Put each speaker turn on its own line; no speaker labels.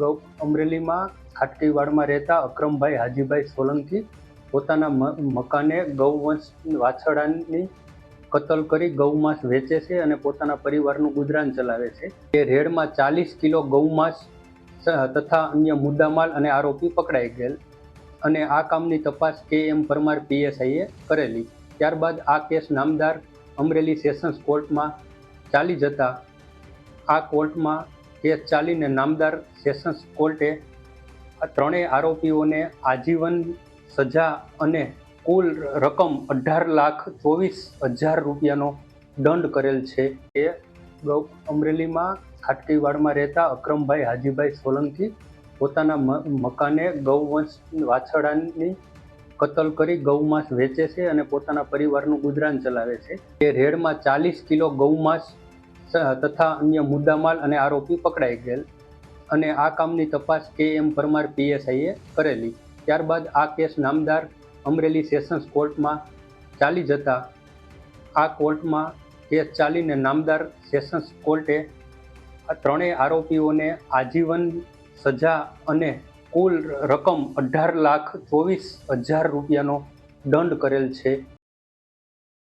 ગૌ અમરેલીમાં ખાટકીવાડમાં રહેતા અક્રમભાઈ હાજીભાઈ સોલંકી પોતાના મકાને ગૌવંશ વાછડાની કતલ કરી ગૌમાંસ વેચે છે અને પોતાના પરિવારનું ગુજરાન ચલાવે છે. એ રેડમાં ચાલીસ કિલો ગૌમાંસ તથા અન્ય મુદ્દામાલ અને આરોપી પકડાઈ ગયેલ અને આ કામની તપાસ કે એમ પરમાર પીએસઆઈએ કરેલી. ત્યારબાદ આ કેસ નામદાર અમરેલી સેશન્સ કોર્ટમાં ચાલી જતા આ કોર્ટમાં કેસ ચાલીને નામદાર સેશન્સ કોર્ટે ત્રણેય આરોપીઓને આજીવન સજા અને કુલ રકમ અઢાર લાખ ચોવીસ હજાર રૂપિયાનો દંડ કરેલ છે. એ અમરેલીમાં ખાટકીવાડમાં રહેતા અક્રમભાઈ હાજીભાઈ સોલંકી પોતાના મકાને ગૌવંશ વાછડાની કતલ કરી ગૌમાંસ વેચે છે અને પોતાના પરિવારનું ગુજરાન ચલાવે છે. એ રેડમાં ચાલીસ કિલો ગૌમાંસ તથા અન્ય મુદ્દામાલ અને આરોપી પકડાઈ ગયેલ અને આ કામની તપાસ કે એમ પરમાર પીએસઆઈએ કરેલી. ત્યારબાદ આ કેસ નામદાર અમરેલી સેશન્સ કોર્ટમાં ચાલી જતા આ કોર્ટમાં કેસ ચાલીને નામદાર સેશન્સ કોર્ટે ત્રણેય આરોપીઓને આજીવન સજા અને કુલ રકમ અઢાર લાખ ચોવીસ હજાર રૂપિયાનો દંડ કરેલ છે.